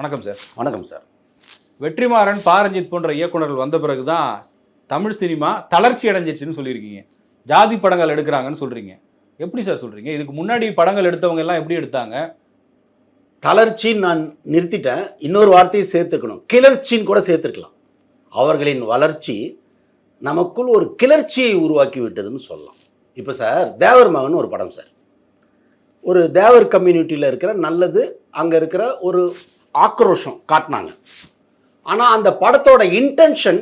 வணக்கம் சார். வணக்கம் சார். வெற்றிமாறன் பாரஞ்சித் போன்ற இயக்குனர்கள் வந்த பிறகு தான் தமிழ் சினிமா தளர்ச்சி அடைஞ்சிச்சுன்னு சொல்லியிருக்கீங்க. ஜாதி படங்கள் எடுக்கிறாங்கன்னு சொல்றீங்க. எப்படி சார் சொல்றீங்க? இதுக்கு முன்னாடி படங்கள் எடுத்தவங்க எல்லாம் எப்படி எடுத்தாங்க? தளர்ச்சின்னு நான் நிறுத்திட்டேன். இன்னொரு வார்த்தையை சேர்த்துக்கணும் கிளர்ச்சின்னு கூட சேர்த்துருக்கலாம். அவர்களின் வளர்ச்சி நமக்குள் ஒரு கிளர்ச்சியை உருவாக்கி விட்டதுன்னு சொல்லலாம். இப்போ சார் தேவர் மகன் ஒரு படம் சார். ஒரு தேவர் கம்யூனிட்டியில் இருக்கிற நல்லது அங்கே இருக்கிற ஒரு ஆக்ரோஷம் காட்டினாங்க. ஆனால் அந்த படத்தோட இன்டென்ஷன்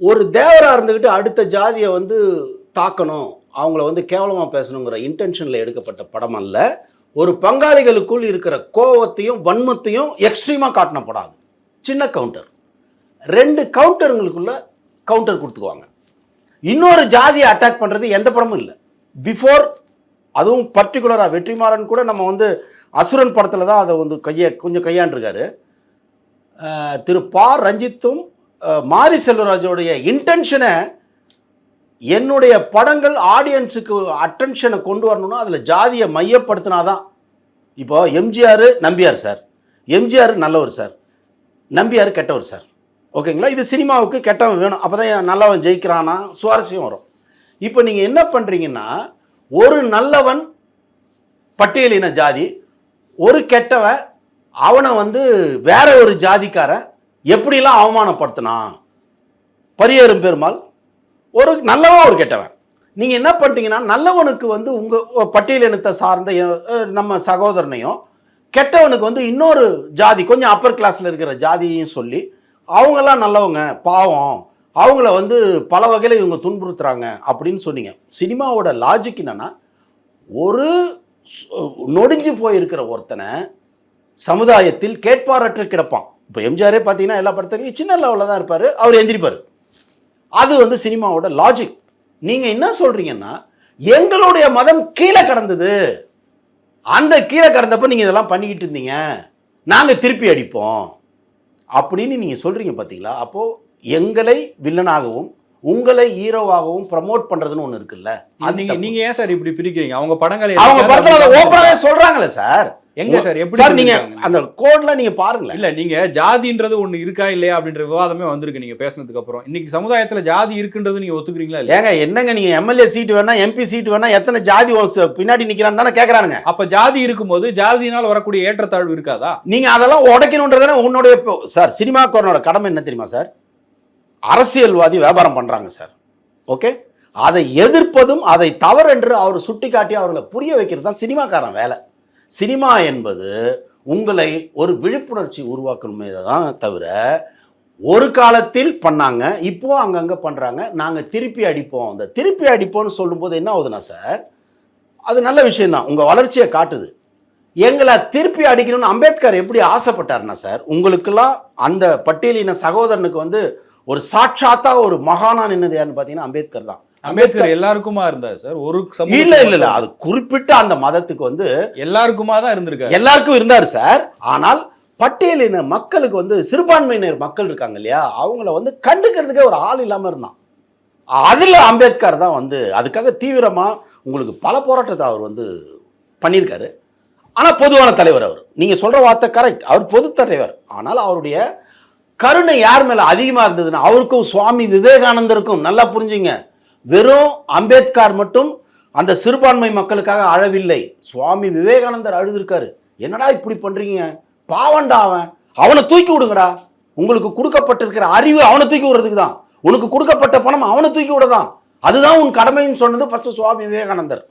ஒரு தேவராக இருந்துக்கிட்டு அடுத்த ஜாதியை வந்து தாக்கணும் அவங்கள வந்து கேவலமாக பேசணுங்கிற இன்டென்ஷனில் எடுக்கப்பட்ட படம் அல்ல. ஒரு பங்காளிகளுக்குள் இருக்கிற கோவத்தையும் வன்மத்தையும் எக்ஸ்ட்ரீமாக காட்டின படம் அது சின்ன கவுண்டர் ரெண்டு கவுண்டருங்களுக்குள்ள கவுண்டர் கொடுத்துக்குவாங்க. இன்னொரு ஜாதியை அட்டாக் பண்ணுறது எந்த படமும் இல்லை. பிஃபோர் அதுவும் பர்டிகுலராக வெற்றிமாறன் கூட நம்ம வந்து அசுரன் படத்தில் தான் அதை வந்து கையை கொஞ்சம் கையாண்டிருக்காரு. திரு பா. ரஞ்சித்தும் மாரி செல்வராஜோடைய இன்டென்ஷனை என்னுடைய படங்கள் ஆடியன்ஸுக்கு அட்டென்ஷனை கொண்டு வரணும்னா அதில் ஜாதியை மையப்படுத்தினாதான். இப்போ எம்ஜிஆர் நம்பியார் சார். எம்ஜிஆர் நல்லவர் சார். நம்பியார் கெட்டவர் சார். ஓகேங்களா? இது சினிமாவுக்கு கெட்டவன் வேணும். அப்போ தான் நல்லவன் ஜெயிக்கிறானா சுவாரஸ்யம் வரும். இப்போ நீங்கள் என்ன பண்ணுறீங்கன்னா ஒரு நல்லவன் பட்டியலின ஜாதி ஒரு கெட்டவன் அவனை வந்து வேற ஒரு ஜாதிக்காரன் எப்படிலாம் அவமானப்படுத்தினான்? பரியேறும் பெருமாள் ஒரு நல்லவன் ஒரு கெட்டவன். நீங்கள் என்ன பண்ணிட்டீங்கன்னா நல்லவனுக்கு வந்து உங்கள் பட்டியலினத்தை சார்ந்த நம்ம சகோதரனையும் கெட்டவனுக்கு வந்து இன்னொரு ஜாதி கொஞ்சம் அப்பர் கிளாஸில் இருக்கிற ஜாதியையும் சொல்லி அவங்கெல்லாம் நல்லவங்க பாவம். அவங்கள வந்து பல வகையில் இவங்க துன்புறுத்துறாங்க அப்படின்னு சொன்னீங்க. சினிமாவோட லாஜிக் என்னன்னா ஒரு நொடிஞ்சு போயிருக்கிற ஒருத்தனை சமுதாயத்தில் கேட்பாரற்று கிடப்பான். இப்போ எம்ஜிஆரே பார்த்தீங்கன்னா எல்லா படத்துலையும் சின்ன லெவலில் தான் இருப்பார் அவர் எந்திரிப்பார். அது வந்து சினிமாவோட லாஜிக் நீங்கள் என்ன சொல்கிறீங்கன்னா எங்களுடைய மதம் கீழே கடந்தது. அந்த கீழே கடந்தப்போ நீங்கள் இதெல்லாம் பண்ணிக்கிட்டு இருந்தீங்க. நாங்கள் திருப்பி அடிப்போம். அப்படின்னு நீங்கள் சொல்கிறீங்க பார்த்தீங்களா அப்போது எங்களை வில்லனாகவும் உங்களை ஹீரோவாகவும் ப்ரமோட் பண்ணுறதுன்னு ஒன்று இருக்குல்ல? நீங்க. நீங்க ஏன் சார் இப்படி பிரிக்கிறீங்க? அவங்க படங்களை அவங்க படத்தில் அதை அப்படின்னு ஓப்பனாகவே சொல்கிறாங்களே சார் எங்க சார் எப்படி சார் சொல்லிருக்காங்க? அந்த கோட்ல நீங்கள் பாருங்களேன். இல்ல நீங்க ஜாதின்றது ஒண்ணு இருக்கா இல்லையா அப்படின்ற விவாதமே வந்திருக்கு நீங்க பேசுனதுக்கு அப்புறம். இன்னைக்கு சமுதாயத்துல ஜாதி இருக்குன்றது நீங்க ஒத்துக்கிறீங்களா ஏங்க என்னங்க நீங்க எம்எல்ஏ சீட் வேணா எம்பி சீட் வேணா எத்தனை ஜாதி பின்னாடி நிக்கிறான்னு தானே கேக்குறானுங்க. அப்ப ஜாதி இருக்கும்போது ஜாதியினால் வரக்கூடிய ஏற்றத்தாழ்வு இருக்காதா? நீங்க அதெல்லாம் உடைக்கணுன்றதானே உன்னுடைய சார் சினிமாக்காரனோட கடமை என்ன தெரியுமா சார் அரசியல்வாதி வியாபாரம் பண்ணுறாங்க சார். ஓகே? அதை எதிர்ப்பதும் அதை தவறென்று அவர் சுட்டிக்காட்டி அவர்களை புரிய வைக்கிறது தான் சினிமாக்காரன் வேலை. சினிமா என்பது உங்களை ஒரு விழிப்புணர்ச்சி உருவாக்கணுமே தான் தவிர ஒரு காலத்தில் பண்ணாங்க இப்போ அங்கங்கே பண்ணுறாங்க நாங்கள் திருப்பி அடிப்போம். அந்த திருப்பி அடிப்போம்னு சொல்லும்போது என்ன ஆகுதுன்னா சார் அது நல்ல விஷயந்தான் உங்கள் வளர்ச்சியை காட்டுது. எங்களை திருப்பி அடிக்கணும்னு அம்பேத்கர் எப்படி ஆசைப்பட்டாருன்னா சார் உங்களுக்கெல்லாம் அந்த பட்டியலின சகோதரனுக்கு வந்து ஒரு சாட்சாத்தா ஒரு மகானா நின்னது யாருன்னு பார்த்தீங்கன்னா அம்பேத்கர் தான். அம்பேத்கர் எல்லாருக்குமா இருந்தார் சார்? ஒரு இல்ல இல்ல இல்ல. அது குறிப்பிட்ட அந்த மதத்துக்கு வந்து எல்லாருக்குமா தான் இருந்திருக்காரு. எல்லாருக்கும் இருந்தார் சார். ஆனால் பட்டியலின மக்களுக்கு வந்து சிறுபான்மையினர் மக்கள் இருக்காங்க இல்லையா? அவங்கள வந்து கண்டுக்கிறதுக்கே ஒரு ஆள் இல்லாம இருந்தான். அதுல அம்பேத்கர் தான் வந்து அதுக்காக தீவிரமா உங்களுக்கு பல போராட்டத்தை அவர் வந்து பண்ணியிருக்காரு. ஆனா பொதுவான தலைவர் அவர். நீங்க சொல்ற வார்த்தை கரெக்ட் அவர் பொது தலைவர். ஆனால் அவருடைய கருணை யார் மேல அதிகமா இருந்ததுன்னா அவருக்கும் சுவாமி விவேகானந்தருக்கும். நல்லா புரிஞ்சுங்க. வெறும் அம்பேத்கர் மட்டும் அந்த சிறுபான்மை மக்களுக்காக அழவில்லை. சுவாமி விவேகானந்தர் அழுதுருக்காரு. என்னடா இப்படி பண்றீங்க? பாவண்டா அவன். அவனை தூக்கி விடுங்கடா. உங்களுக்கு கொடுக்கப்பட்டிருக்கிற அறிவு அவனை தூக்கி விடுறதுக்கு தான். உனக்கு கொடுக்கப்பட்ட பணம் அவனை தூக்கி விடதான். அதுதான் உன் கடமைன்னு சொன்னது ஃபர்ஸ்ட் சுவாமி விவேகானந்தர்.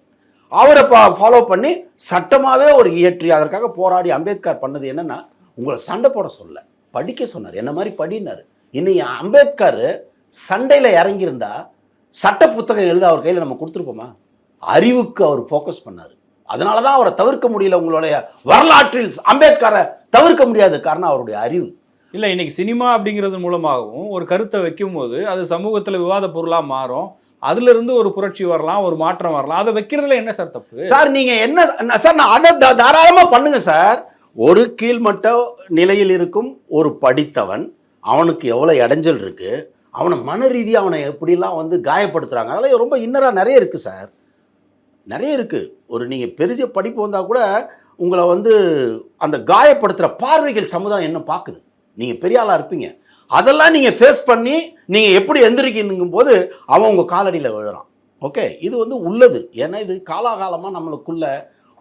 அவரை ஃபாலோ பண்ணி சட்டமாகவே ஒரு இயற்றி அதற்காக போராடி அம்பேத்கர் பண்ணது என்னன்னா உங்களை சண்டை போட சொல்ல படிக்க சொன்னார். என்ன மாதிரி படினார் இன்னைக்கு அம்பேத்கர் சண்டையில் இறங்கியிருந்தா சட்ட புத்தகம் எழுத அவர் கையில் நம்ம கொடுத்துருப்போமா? அறிவுக்கு அவர் ஃபோக்கஸ் பண்ணார். அதனால தான் அவரை தவிர்க்க முடியல உங்களுடைய வரலாற்றில் அம்பேத்கரை தவிர்க்க முடியாது காரணம் அவருடைய அறிவு. இல்ல இன்னைக்கு சினிமா அப்படிங்கிறது மூலமாகவும் ஒரு கருத்தை வைக்கும் போது அது சமூகத்துல விவாத பொருளா மாறும். அதுல இருந்து ஒரு புரட்சி வரலாம் ஒரு மாற்றம் வரலாம். அதை வைக்கிறதுல என்ன சார் தப்பு? சார் நீங்க என்ன சார் நான் அதை தா- தாராளமா பண்ணுங்க சார். ஒரு கீழ்மட்ட நிலையில் இருக்கும் ஒரு படித்தவன் அவனுக்கு எவ்வளோ இடைஞ்சல் இருக்குது அவனை மன ரீதியாக அவனை எப்படிலாம் வந்து காயப்படுத்துகிறாங்க அதெல்லாம் ரொம்ப இன்னராக நிறைய இருக்குது சார். நிறைய இருக்குது ஒரு நீங்கள் பெரிய படிப்பு வந்தால் கூட உங்களை வந்து அந்த காயப்படுத்துகிற பார்வைகள் சமுதாயம் என்ன பார்க்குது? நீங்கள் பெரிய ஆளாக இருப்பீங்க. அதெல்லாம் நீங்கள் ஃபேஸ் பண்ணி நீங்கள் எப்படி எந்திரிக்கணுங்கும் போது அவன் உங்கள் காலடியில் விழுறான். ஓகே இது வந்து உள்ளது. ஏன்னா இது காலாகாலமாக நம்மளுக்குள்ளே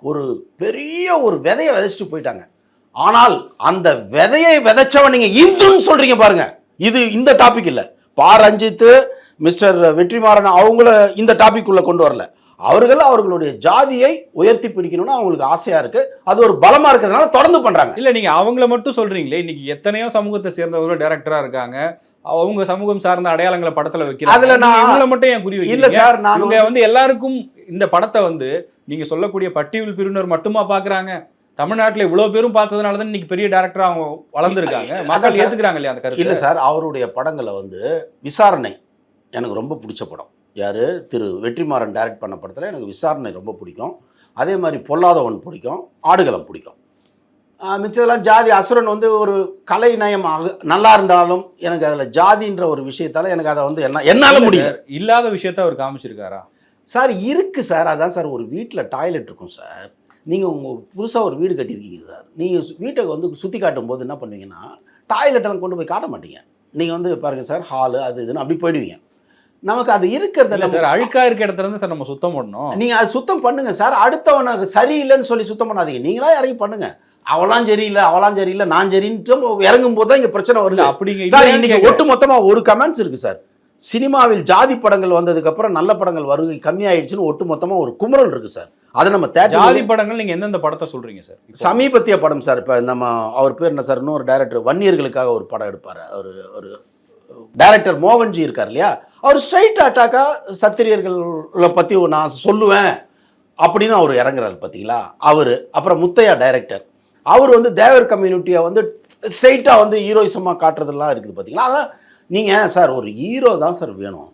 ஒரு பெரிய ஒரு விதையை விதைச்சிட்டு போயிட்டாங்க. ஆனால் அந்த விதையை விதைச்சவன் நீங்கள் இந்துன்னு சொல்கிறீங்க பாருங்க. இது இந்த டாபிக் இல்லை. பா ரஞ்சித்து மிஸ்டர் வெற்றிமாறன் அவங்கள இந்த டாபிக் உள்ள கொண்டு வரல. அவர்கள் அவர்களுடைய ஜாதியை உயர்த்தி பிடிக்கணும்னு அவங்களுக்கு ஆசையா இருக்கு. அது ஒரு பலமா இருக்கிறதுனால தொடர்ந்து பண்றாங்க. இல்ல நீங்க அவங்கள மட்டும் சொல்றீங்களே. இன்னைக்கு எத்தனையோ சமூகத்தை சேர்ந்தவர்கள் டேரக்டரா இருக்காங்க. அவங்க சமூகம் சார்ந்த அடையாளங்களை படத்துல வைக்கிறாங்க அதுல நான்- இவங்கள மட்டும் ஏன் குறி இல்ல சார் நான் வந்து எல்லாருக்கும் இந்த படத்தை வந்து நீங்க சொல்லக்கூடிய பட்டியல் பிரிவினர் மட்டுமா பாக்குறாங்க? தமிழ்நாட்டுல இவ்வளவு பேரும் பார்த்ததுனால தான் இன்னைக்கு பெரிய டேரக்டரா அவங்க வளர்ந்துருக்காங்க. மக்கள் சார். ஏத்துக்கிறாங்க இல்லையா அந்த கருத்து? இல்ல சார் அவருடைய படங்களை வந்து விசாரணை எனக்கு ரொம்ப பிடிச்ச படம். யாரு? திரு வெற்றிமாறன் டைரக்ட் பண்ண படத்துல எனக்கு விசாரணை ரொம்ப பிடிக்கும். அதே மாதிரி பொல்லாதவன் பிடிக்கும் ஆடுகளம் பிடிக்கும். மிச்சதெல்லாம் ஜாதி. அசுரன் வந்து ஒரு கலை நயம் ஆக- நல்லா இருந்தாலும் எனக்கு அதுல ஜாதின்ற ஒரு விஷயத்தால எனக்கு அதை வந்து என்ன என்னால முடியல. சார், இல்லாத விஷயத்த அவர் காமிச்சிருக்காரா? சார் இருக்கு சார். அதான் சார் ஒரு வீட்டில் டாய்லெட் இருக்கும் சார். நீங்கள் உங்கள் புதுசாக ஒரு வீடு கட்டியிருக்கீங்க சார். நீங்கள் வீட்டை வந்து சுற்றி காட்டும் போது என்ன பண்ணுவீங்கன்னா டாய்லெட் எல்லாம் கொண்டு போய் காட்ட மாட்டீங்க. நீங்கள் வந்து பாருங்க சார் ஹாலு அது இதுன்னு அப்படி போயிடுவீங்க. நமக்கு அது இல்ல இருக்கிறதுல சார் அழுக்கா இருக்க இடத்துல இருந்து சார் நம்ம சுத்தம் பண்ணணும். நீங்கள் அது சுத்தம் பண்ணுங்க சார். அடுத்தவனுக்கு சரியில்லைன்னு சொல்லி சுத்தம் பண்ணாதீங்க. நீங்களா இறங்கி பண்ணுங்க. அவளாம் சரியில்லை அவளாம் சரியில்லை நான் சரின்ட்டு இறங்கும் போது தான் இங்கே பிரச்சனை வருது. அப்படிங்க சார் இன்னைக்கு. ஒட்டு மொத்தமா ஒரு கமெண்ட்ஸ் இருக்கு சார். சினிமாவில் ஜாதி படங்கள் வந்ததுக்கு அப்புறம் நல்ல படங்கள் வருகை கம்மியாயிடுச்சுன்னு ஒட்டு மொத்தமா ஒரு குமுறல் இருக்கு சார். அதை நம்ம ஜாதி தேட்டர் படங்கள் நீங்க எந்தெந்த படத்தை சொல்றீங்க சார்? சமீபத்திய படம் சார் இப்போ நம்ம அவர் பேர் என்ன சார் இன்னொரு டைரக்டர் வன்னியர்களுக்காக ஒரு படம் எடுப்பார். அவர் ஒரு டைரக்டர் மோகன்ஜி இருக்கார் இல்லையா? அவர் ஸ்ட்ரைட் அட்டாக்கா சத்திரியர்களை பற்றி நான் சொல்லுவேன். அப்படின்னு அவர் இறங்குறாரு பார்த்தீங்களா அவர் அப்புறம் முத்தையா டைரக்டர் அவர் வந்து தேவர் கம்யூனிட்டியை வந்து ஸ்ட்ரைட்டாக வந்து ஹீரோயிசமாக காட்டுறதெல்லாம் இருக்குது பார்த்தீங்களா அதெல்லாம் நீங்கள் சார் ஒரு ஹீரோ தான் சார் வேணும்.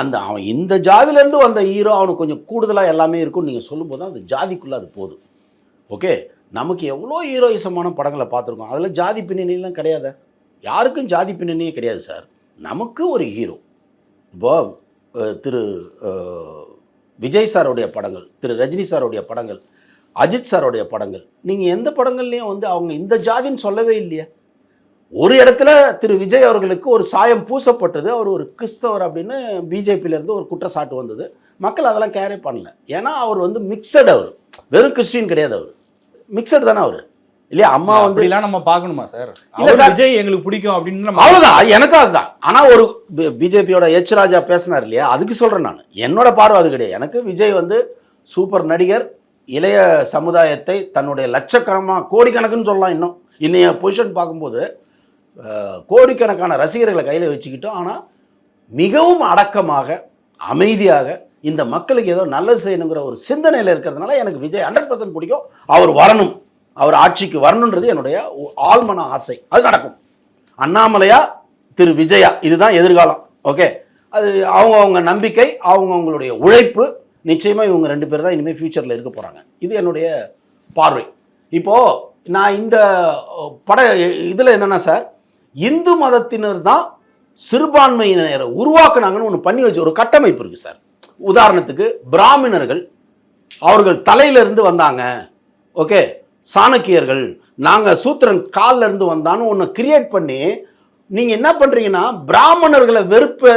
அந்த அவன் இந்த ஜாதியிலேருந்து வந்த ஹீரோ அவனுக்கு கொஞ்சம் கூடுதலாக எல்லாமே இருக்கும்னு நீங்கள் சொல்லும்போது தான் அந்த ஜாதிக்குள்ளே அது போதும் ஓகே? நமக்கு எவ்வளோ ஹீரோயிசமான படங்களை பார்த்துருக்கோம். அதில் ஜாதி பின்னணியெலாம் கிடையாது? யாருக்கும் ஜாதி பின்னணியே கிடையாது சார். நமக்கு ஒரு ஹீரோ. இப்போ திரு விஜய் சாருடைய படங்கள் திரு ரஜினி சாருடைய படங்கள் அஜித் சாருடைய படங்கள். நீங்கள் எந்த படங்கள்லையும் வந்து அவங்க இந்த ஜாதின்னு சொல்லவே இல்லையே. ஒரு இடத்துல திரு விஜய் அவர்களுக்கு ஒரு சாயம் பூசப்பட்டது. அவர் ஒரு கிறிஸ்தவர் அப்படின்னு பிஜேபியிலேருந்து ஒரு குற்றச்சாட்டு வந்தது. மக்கள் அதெல்லாம் கேரே பண்ணல. ஏன்னா அவர் வந்து மிக்சட் அவர். வெறும் கிறிஸ்டின் கிடையாது அவர். மிக்சட் தானே அவர். இல்லையா? அம்மா வந்து அப்படிலாம் நம்ம பார்க்கணுமா சார்? இல்ல சார். விஜய் எங்களுக்கு பிடிக்கும் அப்படின்னு நம்ம அவ்வளோதான் எனக்கும் அதுதான். ஆனால் ஒரு பிஜேபியோட எச் ராஜா பேசினார் இல்லையா? அதுக்கு சொல்கிறேன் நான். என்னோட பார்வை அது கிடையாது. எனக்கு விஜய் வந்து சூப்பர் நடிகர். இளைய சமுதாயத்தை தன்னுடைய லட்சக்கணமாக கோடிக்கணக்குன்னு சொல்லலாம் இன்னும். இன்றைய பொசிஷன் பார்க்கும்போது கோடிக்கணக்கான ரசிகர்களை கையில் வச்சுக்கிட்டோம். ஆனால் மிகவும் அடக்கமாக அமைதியாக இந்த மக்களுக்கு ஏதோ நல்லது செய்யணுங்கிற ஒரு சிந்தனையில் இருக்கிறதுனால எனக்கு விஜய் ஹண்ட்ரட் பர்சன்ட் பிடிக்கும். அவர் வரணும். அவர் ஆட்சிக்கு வரணுன்றது என்னுடைய ஆழ்மன ஆசை. அது நடக்கும். அண்ணாமலையா திரு விஜயா இதுதான் எதிர்காலம். ஓகே அது அவங்கவுங்க நம்பிக்கை அவங்கவுங்களுடைய உழைப்பு நிச்சயமாக இவங்க ரெண்டு பேர் தான் இனிமேல் ஃப்யூச்சரில் இருக்க போகிறாங்க இது என்னுடைய பார்வை. இப்போது நான் இந்த பட இதில் என்னென்னா சார் இந்து மதத்தினர் தான் சிறுபான்மையினரை உருவாக்குனாங்கன்னு ஒன்று பண்ணி வச்சு ஒரு கட்டமைப்பு இருக்குது சார். உதாரணத்துக்கு பிராமணர்கள் அவர்கள் தலையிலிருந்து வந்தாங்க. ஓகே? சாணக்கியர்கள். நாங்கள் சூத்திரன் கால்ல இருந்து வந்தான்னு ஒன்று கிரியேட் பண்ணி நீங்கள் என்ன பண்ணுறீங்கன்னா பிராமணர்களை வெறுப்ப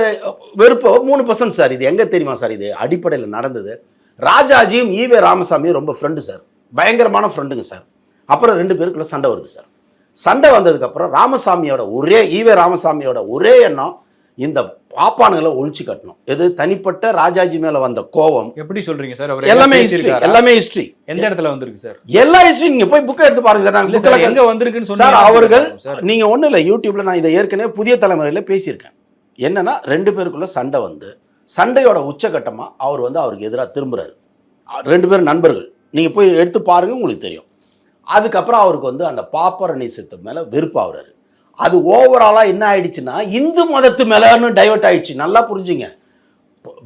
வெறுப்போ மூணு பர்சன்ட் சார் இது எங்கே தெரியுமா சார் இது? அடிப்படையில் நடந்தது. ராஜாஜியும் ஈவே ராமசாமியும் ரொம்ப ஃப்ரெண்டு சார் பயங்கரமான ஃப்ரெண்டுங்க சார் அப்புறம் ரெண்டு பேருக்குள்ள சண்டை வருது சார் சண்டை வந்ததுக்கப்புறம் ராமசாமியோட ஒரே ஈவே ராமசாமியோட ஒரே எண்ணம் இந்த பாப்பானுகளை ஒழிச்சு கட்டணும். எது? தனிப்பட்ட ராஜாஜி மேலே வந்த கோபம். எப்படி சொல்றீங்க சார்? அவர் எல்லாமே ஹிஸ்ட்ரி? எல்லாமே ஹிஸ்ட்ரி எந்த இடத்துல வந்திருக்கு சார்? எல்லா ஹிஸ்ட்ரி நீங்க போய் புக்கை எடுத்து பாருங்க சார். நாங்க எங்க வந்திருக்குன்னு சார் அவர்கள் சார். நீங்க ஒண்ணும் இல்லை யூடியூப்ல நான் இதை ஏற்கனவே புதிய தலைமுறையில பேசியிருக்கேன். என்னன்னா ரெண்டு பேருக்குள்ள சண்டை வந்து சண்டையோட உச்சகட்டமா அவர் வந்து அவருக்கு எதிராக திரும்புறாரு. ரெண்டு பேரும் நண்பர்கள். நீங்க போய் எடுத்து பாருங்க உங்களுக்கு தெரியும். அதுக்கப்புறம் அவருக்கு வந்து அந்த பாப்பரணிசத்து மேல வெறுப்பாகிறாரு அது ஓவராலாக என்ன ஆயிடுச்சுன்னா இந்து மதத்து மேலன்னு டைவர்ட் ஆயிடுச்சு. நல்லா புரிஞ்சுங்க.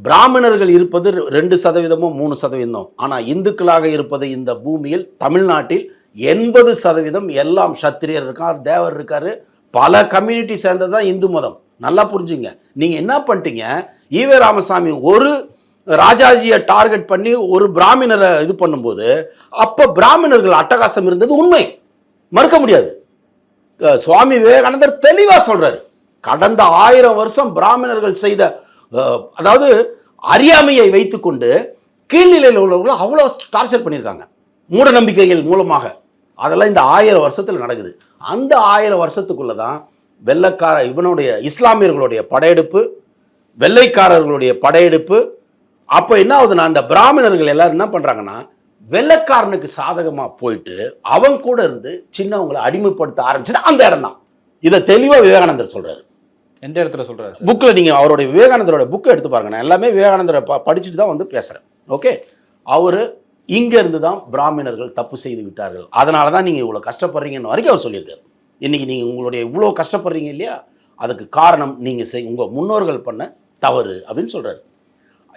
பிராமணர்கள் இருப்பது ரெண்டு சதவீதமோ மூணு சதவீதம். ஆனால் இந்துக்களாக இருப்பது இந்த பூமியில் தமிழ்நாட்டில் எண்பது சதவீதம் எல்லாம் சத்திரியர் இருக்கார் தேவர் இருக்கார். பல கம்யூனிட்டி சேர்ந்தது தான் இந்து மதம். நல்லா புரிஞ்சுங்க. நீங்கள் என்ன பண்ணிட்டீங்க ஈவே ராமசாமி ஒரு ராஜாஜியை டார்கெட் பண்ணி ஒரு பிராமணரை இது பண்ணும்போது அப்போ பிராமணர்கள் அட்டகாசம் இருந்தது உண்மை. மறுக்க முடியாது. சுவாமி விவேகானந்தர் தெளிவா சொல்கிறார் கடந்த ஆயிரம் வருஷம் பிராமணர்கள் செய்த அதாவது அறியாமையை வைத்துக்கொண்டு கீழ்நிலையில் உள்ளவங்களை அவ்வளோ டார்ச்சர் பண்ணியிருக்காங்க. மூட நம்பிக்கைகள் மூலமாக. அதெல்லாம் இந்த ஆயிரம் வருஷத்தில் நடக்குது. அந்த ஆயிரம் வருஷத்துக்குள்ள தான் வெள்ளைக்கார இவனுடைய இஸ்லாமியர்களுடைய படையெடுப்பு வெள்ளைக்காரர்களுடைய படையெடுப்பு அப்போ என்ன ஆகுதுன்னா அந்த பிராமணர்கள் எல்லாரும் என்ன பண்ணுறாங்கன்னா வெள்ளைக்காரனுக்கு சாதகமாக போயிட்டு அவன் கூட இருந்து சின்னவங்களை அடிமைப்படுத்த ஆரம்பிச்சது அந்த இடம் தான் இதை தெளிவாக விவேகானந்தர் சொல்றாரு. எந்த இடத்துல சொல்றாரு சார்? புக்கில் நீங்கள் அவருடைய விவேகானந்தரோட புக்கை எடுத்து பாருங்க. நான் எல்லாமே விவேகானந்தரை ப படிச்சுட்டு தான் வந்து பேசுகிறேன் ஓகே அவர் இங்கே இருந்து தான் பிராமணர்கள் தப்பு செய்து விட்டார்கள். அதனால தான் நீங்கள் இவ்வளோ கஷ்டப்படுறீங்கன்னு வரைக்கும் அவர் சொல்லியிருக்காரு. இன்னைக்கு நீங்கள் உங்களுடைய இவ்வளோ கஷ்டப்படுறீங்க இல்லையா? அதுக்கு காரணம் நீங்கள் செய் உங்கள் முன்னோர்கள் பண்ண தவறு அப்படின்னு சொல்கிறாரு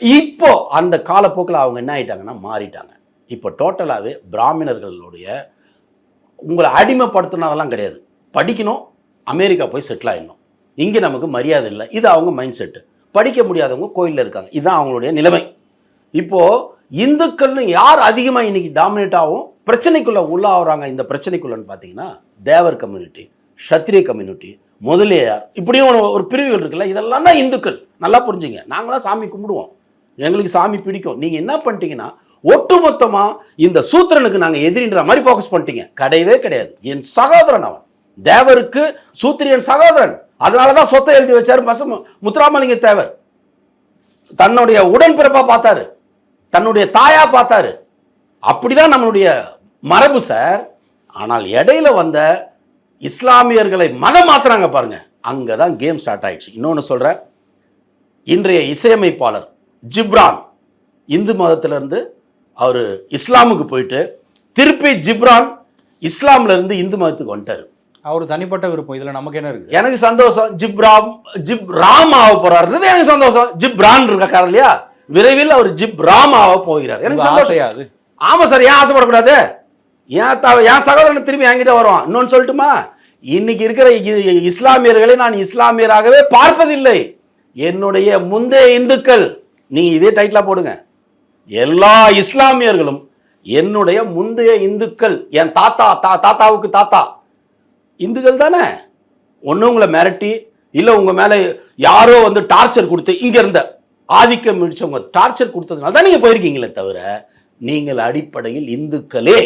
இப்போ அந்த காலப்போக்கில் அவங்க என்ன ஆயிட்டாங்கன்னா மாறிட்டாங்க. இப்போ டோட்டலாகவே பிராமணர்களுடைய உங்களை அடிமைப்படுத்தினதெல்லாம் கிடையாது. படிக்கணும் அமெரிக்கா போய் செட்டில் ஆகிடணும் இங்கே நமக்கு மரியாதை இல்லை. இது அவங்க மைண்ட் செட்டு படிக்க முடியாதவங்க கோயிலில் இருக்காங்க. இதுதான் அவங்களுடைய நிலைமை. இப்போது இந்துக்கள்னு யார் அதிகமாக இன்னைக்கு டாமினேட் ஆகும் பிரச்சனைக்குள்ளே உள்ளாகிறாங்க இந்த பிரச்சனைக்குள்ளன்னு பார்த்தீங்கன்னா தேவர் கம்யூனிட்டி சத்திரிய கம்யூனிட்டி முதலியார். இப்படியும் ஒரு- ஒரு பிரிவுகள் இருக்குல்ல இதெல்லாம் தான் இந்துக்கள். நல்லா புரிஞ்சுங்க. நாங்களாம் சாமி கும்பிடுவோம். எங்களுக்கு சாமி பிடிக்கும். நீங்கள் என்ன பண்ணிட்டீங்கன்னா ஒட்டுமொத்தமாக இந்த சூத்திரனுக்கு நாங்கள் எதிரின்ற மாதிரி ஃபோக்கஸ் பண்ணிட்டீங்க. கிடையவே கிடையாது. என் சகோதரன் அவன். தேவருக்கு சூத்திரியன் சகோதரன். அதனால தான் சொத்தை எழுதி வச்சார். பசம் முத்துராமலிங்க தேவர். தன்னுடைய உடன்பிறப்பாக பார்த்தாரு. தன்னுடைய தாயா பார்த்தாரு. அப்படிதான் நம்மளுடைய மரபு சார். ஆனால் இடையில வந்த இஸ்லாமியர்களை மதம் மாத்துறாங்க பாருங்க. அங்கதான் கேம் ஸ்டார்ட் ஆயிடுச்சு. இன்னொன்று சொல்கிறேன் இன்றைய இசையமைப்பாளர் ஜிப்ரான் இந்து மதத்திலிருந்து அவர் இஸ்லாமுக்கு போயிட்டு திருப்பி ஜிப்ரான் இஸ்லாம்ல இருந்து இந்து மதத்துக்கு வந்துட்டாரு. அவர் தனிப்பட்ட விருப்பம். இதுல நமக்கு என்ன இருக்கு? எனக்கு சந்தோஷம். ஜிப்ராம் ஜிப் ராம் ஆக போறாருன்றது எனக்கு சந்தோஷம். ஜிப்ரான் இருக்காரு இல்லையா? விரைவில் அவர் ஜிப் ராம் ஆக போகிறார். எனக்கு சந்தோஷம். ஆசையா அது? ஆமா சார் ஏன் ஆசைப்படக்கூடாது? ஏன் த என் சகோதரன் திரும்பி என்கிட்ட வருவான்? இன்னொன்னு சொல்லட்டுமா? இன்னைக்கு இருக்கிற இஸ்லாமியர்களை நான் இஸ்லாமியராகவே பார்ப்பதில்லை. என்னுடைய முந்தைய இந்துக்கள் நீங்க இதே டைட்டிலா போடுங்க. எல்லா இஸ்லாமியர்களும் என்னுடைய முந்தைய இந்துக்கள் என் தாத்தா தா தாத்தாவுக்கு தாத்தா இந்துக்கள் தானே? ஒன்று உங்களை மிரட்டி இல்லை உங்கள் மேலே யாரோ வந்து டார்ச்சர் கொடுத்து இங்கே இருந்த ஆதிக்கம் மிடிச்சவங்க டார்ச்சர் கொடுத்ததுனால தான் நீங்கள் போயிருக்கீங்களே தவிர நீங்கள் அடிப்படையில் இந்துக்களே.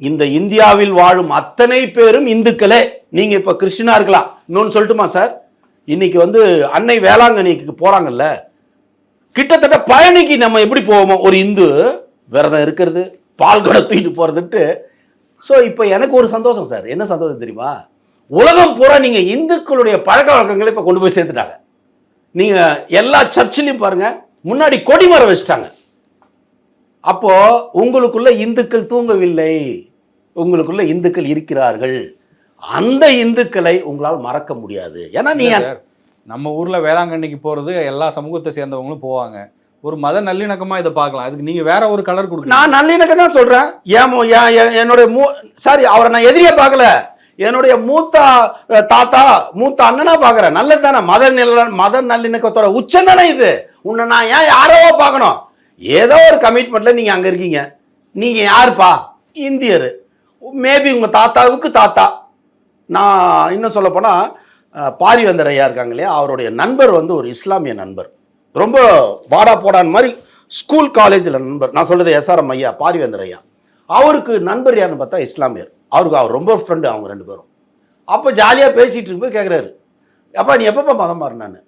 இந்த இந்தியாவில் வாழும் அத்தனை பேரும் இந்துக்களே. நீங்கள் இப்போ கிறிஸ்டினாக இருக்கலாம். இன்னொன்று சொல்லட்டுமா சார்? இன்னைக்கு வந்து அன்னை வேளாங்கண்ணிக்கு போகிறாங்கல்ல கிட்டத்தட்ட பழனிக்கு நம்ம எப்படி போவோமோ ஒரு இந்து விரதம் இருக்கிறது பால் குடம் தூக்கிட்டு போகிறதுன்ட்டு ஸோ இப்போ எனக்கு ஒரு சந்தோஷம் சார். என்ன சந்தோஷம் தெரியுமா? உலகம் பூரா நீங்கள் இந்துக்களுடைய பழக்க வழக்கங்களை இப்போ கொண்டு போய் சேர்த்துட்டாங்க. நீங்கள் எல்லா சர்ச்சிலையும் பாருங்கள் முன்னாடி கொடிமரம் வச்சுட்டாங்க. அப்போது உங்களுக்குள்ள இந்துக்கள் தூங்கவில்லை. உங்களுக்குள்ள இந்துக்கள் இருக்கிறார்கள். அந்த இந்துக்களை உங்களால் மறக்க முடியாது. ஏன்னா நீங்க நம்ம ஊரில் வேளாங்கண்ணிக்கு போகிறது எல்லா சமூகத்தை சேர்ந்தவங்களும் போவாங்க. ஒரு மத நல்லிணக்கமா இதை பார்க்கலாம். அதுக்கு நீங்க வேற ஒரு கலர் கொடுக்கணும். நான் நல்லிணக்கம் தான் சொல்றேன். ஏன் ஏன் என்னுடைய மூ சாரி அவரை நான் எதிரியா பார்க்கல. என்னுடைய மூத்த தாத்தா மூத்த அண்ணனா பார்க்குறேன். நல்லது தானே? மத நில மத நல்லிணக்கத்தோட உச்சம் தானே இது? உன்னை நான் ஏன் யாரோ பார்க்கணும்? ஏதோ ஒரு கமிட்மெண்ட்ல நீங்க அங்க இருக்கீங்க. நீங்க யாருப்பா? இந்தியர். மேபி உங்க தாத்தாவுக்கு தாத்தா. நான் இன்னும் சொல்ல போனால் பாரிவேந்தர் ஐயா இருக்காங்க இல்லையா? அவருடைய நண்பர் வந்து ஒரு இஸ்லாமிய நண்பர். ரொம்ப வாடா போடான் மாதிரி ஸ்கூல் காலேஜில் நண்பர். நான் சொல்கிறது எஸ்ஆர்எம் ஐயா பாரிவேந்தர் ஐயா அவருக்கு நண்பர் யாருன்னு பார்த்தா இஸ்லாமியர். அவருக்கு அவர் ரொம்ப ஃப்ரெண்டு அவங்க ரெண்டு பேரும். அப்போ ஜாலியாக பேசிகிட்டு இருக்கும்போது கேட்குறாரு அப்பா நீ எப்பப்பா மதம் மாறினான்னு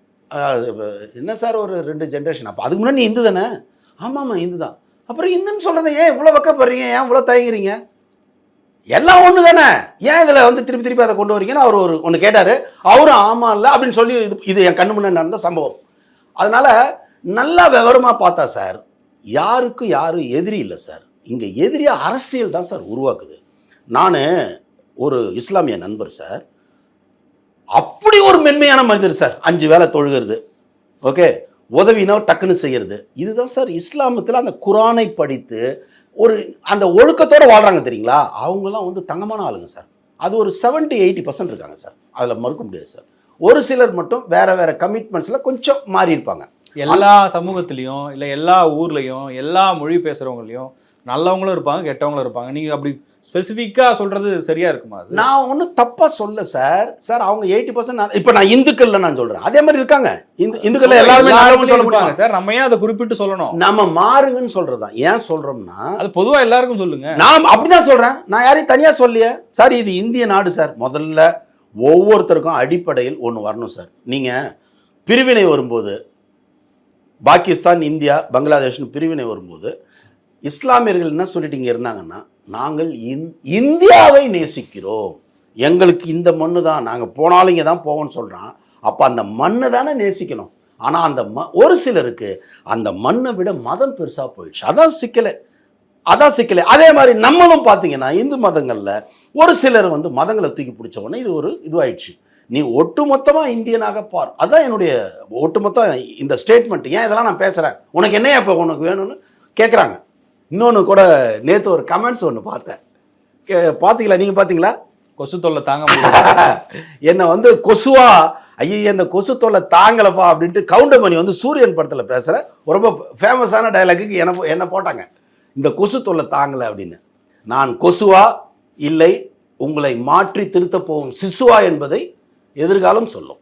என்ன சார் ஒரு ரெண்டு ஜென்ரேஷன் அப்போ அதுக்கு முன்னாடி நீ இந்து தானே ஆமாம் ஆமாம் இந்து தான் அப்புறம் இந்துன்னு சொல்கிறத ஏன் இவ்வளோ வைக்கப்படுறீங்க? ஏன் இவ்வளோ தயங்குறீங்க? எல்லாம் ஒன்று தானே ஏன் இதில் வந்து திருப்பி திருப்பி அதை கொண்டு வரீங்கன்னு அவர் ஒரு ஒன்று கேட்டார். அவரும் ஆமாம் இல்லை அப்படின்னு சொல்லி இது இது என் கண்ணு முன்னே நடந்த சம்பவம். அதனால் நல்லா விவரமாக பார்த்தா சார் யாருக்கும் யாரும் எதிரி இல்லை சார். இங்கே எதிரியாக அரசியல் தான் சார் உருவாக்குது. நான் ஒரு இஸ்லாமிய நண்பர் சார். அப்படி ஒரு மென்மையான மனிதர் சார். அஞ்சு வேலை தொழுகிறது. ஓகே? உதவினா டக்குன்னு செய்கிறது இதுதான் சார் இஸ்லாமத்தில் அந்த குரானை படித்து ஒரு அந்த ஒழுக்கத்தோடு வாழ்கிறாங்க தெரியுங்களா? அவங்கெல்லாம் வந்து தங்கமான ஆளுங்க சார். அது ஒரு 70 எயிட்டி பர்சன்ட் இருக்காங்க சார். அதில் மறுக்க முடியாது சார். ஒரு சிலர் மட்டும் வேறு வேறு கமிட்மெண்ட்ஸில் கொஞ்சம் மாறி இருப்பாங்க. எல்லா சமூகத்துலேயும் இல்லை எல்லா ஊர்லேயும் எல்லா மொழி பேசுகிறவங்களையும் நல்லவங்களும் இருப்பாங்க கெட்டவங்களும் இருப்பாங்க. நீங்க அப்படி ஸ்பெசிஃபிக்கா சொல்றது சரியா இருக்குமா நான் ஒன்றும் தப்பா சொல்ல சார் சார் அவங்க எயிட்டி பர்சன்ட் இப்போ நான் இந்துக்கள்ல நான் சொல்றேன். அதே மாதிரி இருக்காங்க. இந்து இந்துக்கள்ல எல்லாருமே சொல்ல முடியும் சார் நம்ம ஏன் அதை குறிப்பிட்டு சொல்லணும்? நம்ம மாறுங்கன்னு சொல்றதுதான். ஏன் சொல்றோம்னா அது பொதுவா எல்லாருக்கும் சொல்லுங்க. நான் அப்படிதான் சொல்றேன். நான் யாரையும் தனியா சொல்லியே சார் இது இந்திய நாடு சார் முதல்ல ஒவ்வொருத்தருக்கும் அடிப்படையில் ஒன்று வரணும் சார் நீங்க பிரிவினை வரும்போது பாகிஸ்தான் இந்தியா பங்களாதேஷ்னு பிரிவினை வரும்போது இஸ்லாமியர்கள் என்ன சொல்லிட்டு இங்கே இருந்தாங்கன்னா நாங்கள் இந்- இந்தியாவை நேசிக்கிறோம். எங்களுக்கு இந்த மண்ணு தான். நாங்கள் போனாலும் இங்கே தான் போவோம்னு சொல்கிறான் அப்போ அந்த மண்ணை தானே நேசிக்கணும். ஆனால் அந்த ம ஒரு சிலருக்கு அந்த மண்ணை விட மதம் பெருசாக போயிடுச்சு. அதான் சிக்கலை. அதான் சிக்கலை. அதே மாதிரி நம்மளும் பார்த்தீங்கன்னா இந்து மதங்களில் ஒரு சிலர் வந்து மதங்களை தூக்கி பிடிச்ச உடனே இது ஒரு இதுவாயிடுச்சு. நீ ஒட்டுமொத்தமாக இந்தியனாக பார். அதான் என்னுடைய ஒட்டுமொத்தம் இந்த ஸ்டேட்மெண்ட். ஏன் இதெல்லாம் நான் பேசுகிறேன் உனக்கு என்னையா இப்போ உனக்கு வேணும்னு கேட்குறாங்க இன்னொன்று கூட நேற்று ஒரு கமெண்ட்ஸ் ஒன்று பார்த்தேன். பார்த்தீங்களா நீங்கள் பார்த்தீங்களா கொசு தொல்லை தாங்க என்னை வந்து கொசுவா? ஐய இந்த கொசு தொல்லை தாங்கலப்பா அப்படின்ட்டு கவுண்டமணி வந்து சூரியன் படத்தில் பேசுகிற ரொம்ப ஃபேமஸான டயலாக்குக்கு என்ன என்ன போட்டாங்க. இந்த கொசு தொல்லை தாங்கலை அப்படின்னு. நான் கொசுவா? இல்லை. உங்களை மாற்றி திருத்தப் போகும் சிசுவா என்பதை எதிர்காலம் சொல்லும்.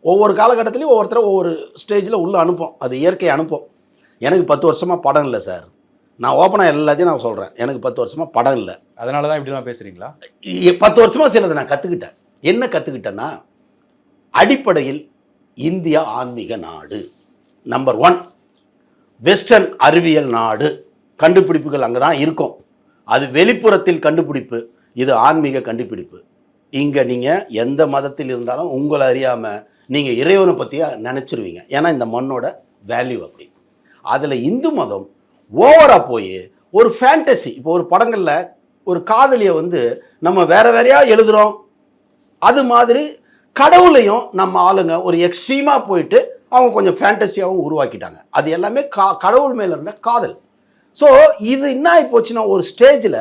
ஒவ்வொரு காலகட்டத்திலையும் ஒவ்வொருத்தரை ஒவ்வொரு ஸ்டேஜில் உள்ளே அனுப்போம். அது இயற்கை அனுப்போம். எனக்கு பத்து வருஷமாக படம் இல்லை சார். நான் ஓப்பனாக எல்லாத்தையும் நான் சொல்கிறேன் எனக்கு பத்து வருஷமாக படம் இல்லை. அதனாலதான் இப்படிலாம் பேசுறீங்களா? இ- பத்து வருஷமா சிலதை நான் கற்றுக்கிட்டேன் என்ன கற்றுக்கிட்டேன்னா அடிப்படையில் இந்தியா ஆன்மீக நாடு. நம்பர் ஒன் வெஸ்டர்ன் அறிவியல் நாடு. கண்டுபிடிப்புகள் அங்கே தான் இருக்கும். அது வெளிப்புறத்தில் கண்டுபிடிப்பு இது ஆன்மீக கண்டுபிடிப்பு. இங்கே நீங்கள் எந்த மதத்தில் இருந்தாலும் உங்களை அறியாமல் நீங்கள் இறைவனை பற்றியா நினச்சிருவீங்க. ஏன்னா இந்த மண்ணோட வேல்யூ அப்படி. அதில் இந்து மதம் ஓவராக போய் ஒரு ஃபேண்டசி இப்போ ஒரு படங்களில் ஒரு காதலியை வந்து நம்ம வேற வேறையாக எழுதுகிறோம் அது மாதிரி கடவுளையும் நம்ம ஆளுங்க ஒரு எக்ஸ்ட்ரீமாக போயிட்டு அவங்க கொஞ்சம் ஃபேண்டசியாகவும் உருவாக்கிட்டாங்க. அது எல்லாமே கா கடவுள் மேலே இருந்த காதல். ஸோ இது என்ன ஆகி போச்சுன்னா ஒரு ஸ்டேஜில்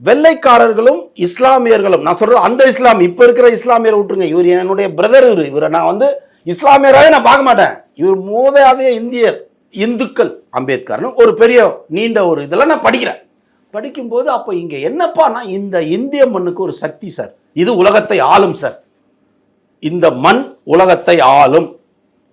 வெள்ளைக்காரர்களும் இஸ்லாமியர்களும் நான் சொல்கிறது அந்த இஸ்லாம் இப்போ இருக்கிற இஸ்லாமியரை விட்டுருங்க. இவர் என்னுடைய பிரதர் இவர். இவரை நான் வந்து இஸ்லாமியராகவே நான் பார்க்க மாட்டேன். இவர் மூதையாதைய இந்தியர். இந்துக்கள் அம்பேத்கர்னு ஒரு பெரிய நீண்ட ஒரு இதெல்லாம் நான் படிக்கிறேன். படிக்கும்போது அப்போ இங்கே என்னப்பான்னா இந்த இந்திய மண்ணுக்கு ஒரு சக்தி சார். இது உலகத்தை ஆளும் சார். இந்த மண் உலகத்தை ஆளும்.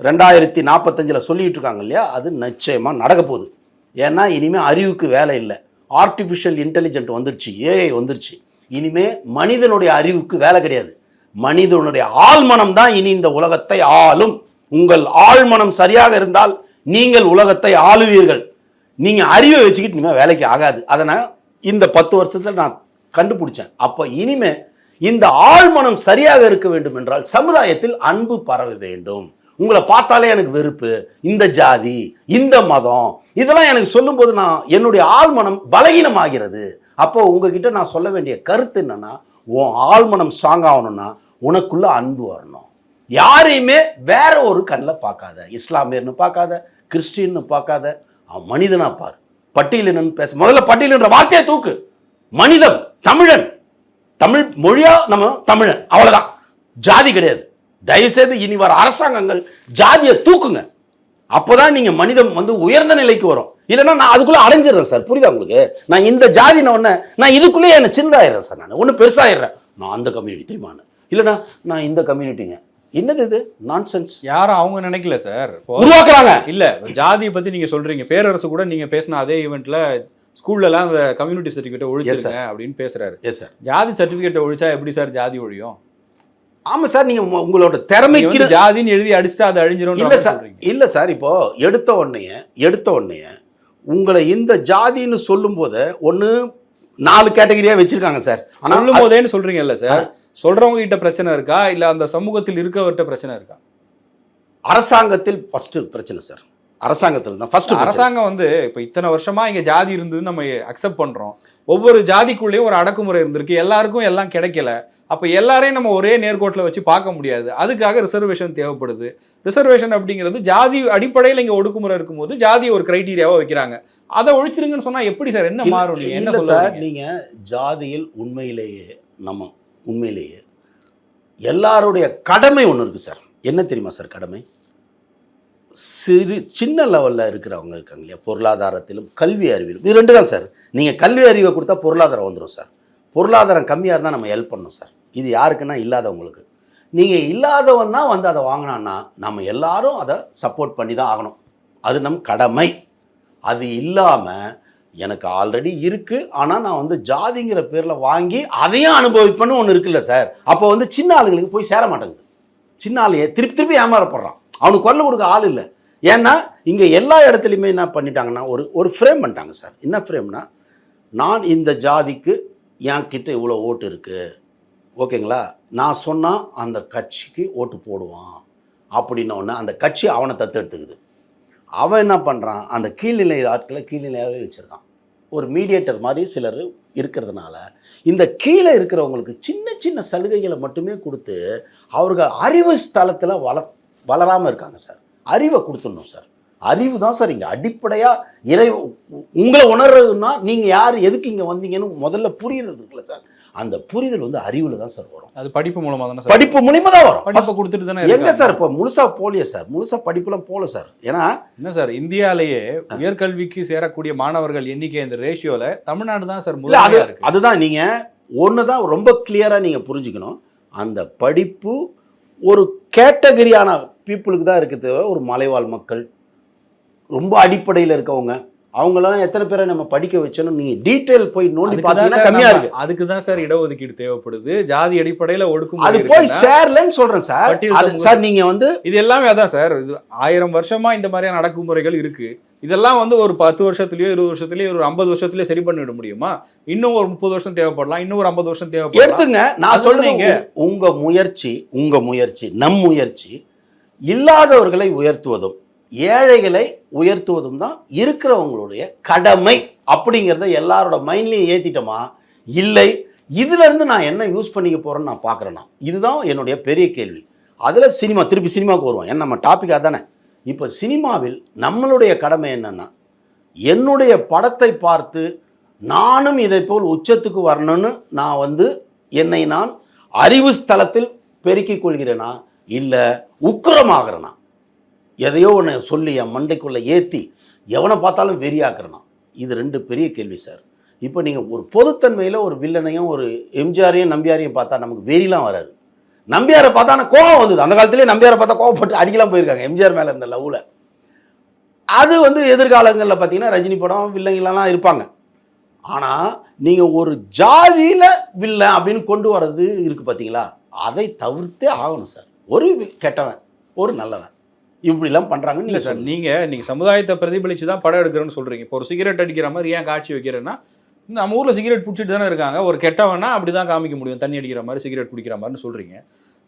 ரெண்டாயிரத்தி நாற்பத்தஞ்சில் சொல்லிட்டு இருக்காங்க இல்லையா அது நிச்சயமாக நடக்க போகுது. ஏன்னா இனிமேல் அறிவுக்கு வேலை இல்லை. ஆர்டிஃபிஷியல் இன்டெலிஜென்ட் வந்துருச்சு ஏஐ வந்துருச்சு. இனிமேல் மனிதனுடைய அறிவுக்கு வேலை கிடையாது. மனிதனுடைய ஆழ்மனம் தான் இனி இந்த உலகத்தை ஆளும். உங்கள் ஆழ்மனம் சரியாக இருந்தால் நீங்கள் உலகத்தை ஆளுவீர்கள். நீங்கள் அறிவை வச்சுக்கிட்டு இனிமேல் வேலைக்கு ஆகாது. அதை நான் இந்த பத்து வருஷத்தில் நான் கண்டுபிடிச்சேன். அப்போ இனிமே இந்த ஆழ்மனம் சரியாக இருக்க வேண்டும் என்றால் சமுதாயத்தில் அன்பு பரவ வேண்டும். உங்களை பார்த்தாலே எனக்கு வெறுப்பு. இந்த ஜாதி இந்த மதம் இதெல்லாம் எனக்கு சொல்லும்போது நான் என்னுடைய ஆழ்மனம் பலகீனமாகிறது. அப்போ உங்ககிட்ட நான் சொல்ல வேண்டிய கருத்து என்னன்னா உன் ஆழ்மனம் ஸ்ட்ராங் ஆகணும்னா உனக்குள்ள அன்பு வரணும். யாரையுமே வேற ஒரு கண்ணில் பார்க்காத இஸ்லாமியர்னு பார்க்காத கிறிஸ்டின்னு பார்க்காத மனிதனாக மனிதனா பாரு. பட்டியலினன் பேச முதல்ல பட்டியலின்ற வார்த்தையை தூக்கு. மனிதன் தமிழன். தமிழ் மொழியா நம்ம தமிழன். அவ்வளோதான் ஜாதி கிடையாது. தயவுசெய்து இனி வர அரசாங்கங்கள் ஜாதியை தூக்குங்க. அப்போதான் நீங்கள் மனிதம் வந்து உயர்ந்த நிலைக்கு வரும். இல்லைன்னா நான் அதுக்குள்ளே அடைஞ்சிடுறேன் சார். புரியுதா உங்களுக்கு? நான் இந்த ஜாதினை ஒன்று நான் இதுக்குள்ளேயே என்னை சின்னதாயிடுறேன் சார் நான். ஒன்று பெருசாயிடுறேன். நான் அந்த கம்யூனிட்டி தெரியுமான்னு இல்லைன்னா நான் இந்த கம்யூனிட்டிங்க என்னது இது? நான்சென்ஸ் யாரும் அவங்க நினைக்கல சார். உருவாக்குறாங்க. இல்ல ஜாதியை பத்தி நீங்க சொல்றீங்க. பேரரசு கூட நீங்க பேசின அதே ஈவெண்ட்ல ஸ்கூல்ல எல்லாம் அந்த கம்யூனிட்டி சர்டிபிகேட் ஒழிச்சிருங்க அப்படின்னு பேசுறாரு. எஸ் சார் ஜாதி சர்டிபிகேட் ஒழிச்சா எப்படி சார் ஜாதி ஒழியும்? ஆமா சார் நீங்க உங்க- உங்களோட திறமைக்கு ஜாதின்னு எழுதி அடிச்சுட்டா அது அழிஞ்சிரும் இல்ல சார். இல்ல சார் இப்போ எடுத்த உடனே எடுத்த உடனே உங்களை இந்த ஜாதின்னு சொல்லும்போது ஒண்ணு நாலு கேட்டகரியா வச்சிருக்காங்க சார். ஆனா சொல்லும் போதேன்னு சொல்றீங்கல்ல சார். சொல்றவங்க கிட்ட பிரச்சனை இருக்கா? இல்ல அந்த சமூகத்தில் இருக்கவர்கிட்ட பிரச்சனை இருக்கா? அரசாங்கத்தில் ஃபர்ஸ்ட் பிரச்சனை சார் அரசாங்கத்தில் தான் ஃபர்ஸ்ட் அரசாங்கம் வந்து இப்ப இத்தனை வருஷமா இங்க ஜாதி இருந்ததுன்னு நம்ம அக்செப்ட் பண்றோம். ஒவ்வொரு ஜாதிக்குள்ளேயும் ஒரு அடக்குமுறை இருந்திருக்கு. எல்லாருக்கும் எல்லாம் கிடைக்கல. அப்ப எல்லாரையும் நம்ம ஒரே நேர்கோட்டில் வச்சு பார்க்க முடியாது. அதுக்காக ரிசர்வேஷன் தேவைப்படுது. ரிசர்வேஷன் அப்படிங்கிறது ஜாதி அடிப்படையில் இங்க ஒடுக்குமுறை இருக்கும்போது ஜாதியை ஒரு கிரைட்டீரியாவா வைக்கிறாங்க. அதை ஒழிச்சிருங்கன்னு சொன்னா எப்படி சார் என்ன மாறும்? என்ன சார் வரீங்க? நீங்க ஜாதியில் உண்மையிலேயே நம்ம உண்மையிலேயே எல்லாருடைய கடமை ஒன்று இருக்குது சார். என்ன தெரியுமா சார் கடமை? சிறு சின்ன லெவலில் இருக்கிறவங்க இருக்காங்க இல்லையா? பொருளாதாரத்திலும் கல்வி அறிவிலும். இது ரெண்டு தான் சார். நீங்கள் கல்வி அறிவை கொடுத்தா பொருளாதாரம் வந்துடும் சார். பொருளாதாரம் கம்மியாக இருந்தால் நம்ம ஹெல்ப் பண்ணணும் சார். இது யாருக்குன்னா இல்லாதவங்களுக்கு. நீங்கள் இல்லாதவன்னா வந்து அதை வாங்கினான்னா நம்ம எல்லாரும் அதை சப்போர்ட் பண்ணி தான் ஆகணும். அது நம் கடமை. அது இல்லாமல் எனக்கு ஆல்ரெடி இருக்குது ஆனால் நான் வந்து ஜாதிங்கிற பேரில் வாங்கி அதையும் அனுபவிப்பேன்னு ஒன்று இருக்குல்ல சார். அப்போ வந்து சின்ன ஆளுங்களுக்கு போய் சேர மாட்டேங்குது. சின்ன ஆள் திருப்பி திருப்பி ஏமாறப்படுறான். அவனுக்கு குரல் கொடுக்க ஆள் இல்லை. ஏன்னா இங்கே எல்லா இடத்துலையுமே என்ன பண்ணிட்டாங்கன்னா ஒரு ஒரு ஃப்ரேம் பண்ணிட்டாங்க சார். என்ன ஃப்ரேம்னா நான் இந்த ஜாதிக்கு என் கிட்டே இவ்வளோ ஓட்டு இருக்குது ஓகேங்களா? நான் சொன்னால் அந்த கட்சிக்கு ஓட்டு போடுவான். அப்படின்ன ஒன்று அந்த கட்சி அவனை தத்தெடுத்துக்குது. அவன் என்ன பண்ணுறான் அந்த கீழ்நிலை ஆட்களை கீழ்நிலையாகவே வச்சுருக்கான். ஒரு மீடியேட்டர் மாதிரி சிலர் இருக்கிறதுனால இந்த கீழே இருக்கிறவங்களுக்கு சின்ன சின்ன சலுகைகளை மட்டுமே கொடுத்து அவர்கள் அறிவு ஸ்தலத்தில் வள வளராமல் இருக்காங்க சார். அறிவை கொடுத்துடணும் சார். அறிவு தான் சார் இங்கே அடிப்படையாக இறை உங்களை உணர்றதுன்னா நீங்கள் யார் எதுக்கு இங்கே வந்தீங்கன்னு முதல்ல புரியுறது இருக்குல்ல சார். அந்த புரிதல் வந்து அறிவில் தான் சார் வரும். அது படிப்பு மூலமா தானே சார் படிப்பு மூலியமா தான் வரும். படிப்பை கொடுத்துட்டு தானே எங்க. சார் இப்போ முழுசா போலியே சார்? முழுசா படிப்புலாம் போல சார். ஏன்னா என்ன சார்? இந்தியாலேயே உயர்கல்விக்கு சேரக்கூடிய மாணவர்கள் எண்ணிக்கை இந்த ரேஷியோல தமிழ்நாடு தான் சார் முதல்ல இருக்கு. அதுதான் நீங்க ஒன்று தான் ரொம்ப கிளியரா நீங்க புரிஞ்சுக்கணும். அந்த படிப்பு ஒரு கேட்டகரியான பீப்புளுக்கு தான் இருக்குது ஒரு மலைவாழ் மக்கள் ரொம்ப அடிப்படையில் இருக்கவங்க அவங்களெல்லாம் எத்தனை பேரை நம்ம படிக்க வச்சோன்னு நீங்க டீட்டெயில் போய் நோண்டி பார்த்தீங்கன்னா கம்மியா இருக்கு. அதுக்கு தான் சார் இடஒதுக்கீடு தேவைப்படுது. ஜாதி அடிப்படையில ஒடுக்குமுறை அது போய் சேரலன்னு சொல்றேன் சார். சார் நீங்க வந்து இது எல்லாமே அதான் சார். இது ஆயிரம் வருஷமா இந்த மாதிரியான அடக்குமுறைகள் இருக்கு. இதெல்லாம் வந்து ஒரு பத்து வருஷத்துலயோ இருபது வருஷத்துலயோ ஒரு ஐம்பது வருஷத்துலயோ சரி பண்ணிட முடியுமா? இன்னும் ஒரு முப்பது வருஷம் தேவைப்படலாம் இன்னும் ஒரு ஐம்பது வருஷம் தேவைப்படலாம். எடுத்துங்க. நான் உ- உங்க முயற்சி உங்க முயற்சி நம் முயற்சி இல்லாதவர்களை உயர்த்துவதும். ஏழைகளை உயர்த்துவதும் தான் இருக்கிறவங்களுடைய கடமை அப்படிங்கிறத எல்லாரோட மைண்ட்லையும் ஏற்றிட்டோமா இல்லை. இதுலேருந்து நான் என்ன யூஸ் பண்ணிக்க போகிறேன்னு நான் பார்க்குறேன்னா இதுதான் என்னுடைய பெரிய கேள்வி. அதில் சினிமா திருப்பி சினிமாவுக்கு வருவோம். ஏன்னா நம்ம டாபிக் அதானே? இப்போ சினிமாவில் நம்மளுடைய கடமை என்னென்னா என்னுடைய படத்தை பார்த்து நானும் இதை போல் உச்சத்துக்கு வரணும்னு நான் வந்து என்னை நான் அறிவு ஸ்தலத்தில் பெருக்கிக் கொள்கிறேனா? இல்லை உக்கிரமாகறேனா? எதையோ ஒன்று சொல்லி என் மண்டைக்குள்ளே ஏற்றி எவனை பார்த்தாலும் வெறியாக்குறனா இது ரெண்டு பெரிய கேள்வி சார் இப்போ நீங்கள் ஒரு பொதுத்தன்மையில் ஒரு வில்லனையும் ஒரு எம்ஜிஆரையும் நம்பியாரையும் பார்த்தா நமக்கு வெறிலாம் வராது. நம்பியாரை பார்த்தா ஆனால் கோவம் வந்தது. அந்த காலத்துலேயே நம்பியாரை பார்த்தா கோவப்பட்டு அடிக்கலாம் போயிருக்காங்க எம்ஜிஆர் மேலே இந்த லவ்வில் அது வந்து எதிர்காலங்களில் பார்த்தீங்கன்னா ரஜினி படம் வில்லங்கெல்லாம் இருப்பாங்க. ஆனால் நீங்கள் ஒரு ஜாதியில் வில்லன் அப்படின்னு கொண்டு வர்றது இருக்குது பார்த்தீங்களா? அதை தவிர்த்தே ஆகணும் சார் ஒரு கெட்டவன் ஒரு நல்லவன். இப்படிலாம் பண்ணுறாங்கன்னு இல்ல நீங்கள் சார் சார் நீங்க நீங்க சமுதாயத்தை பிரதிபலிச்சு தான் படம் எடுக்கிறேன்னு சொல்றீங்க. இப்போ ஒரு சிகரெட் அடிக்கிற மாதிரி ஏன் காட்சி வைக்கிறேன்னா நம்ம ஊர்ல சிகரெட் பிடிச்சிட்டு தானே இருக்காங்க. ஒரு கெட்டவனா அப்படிதான் காமிக்க முடியும். தண்ணி அடிக்கிற மாதிரி சிகரெட் பிடிக்கிற மாதிரின்னு சொல்றீங்க.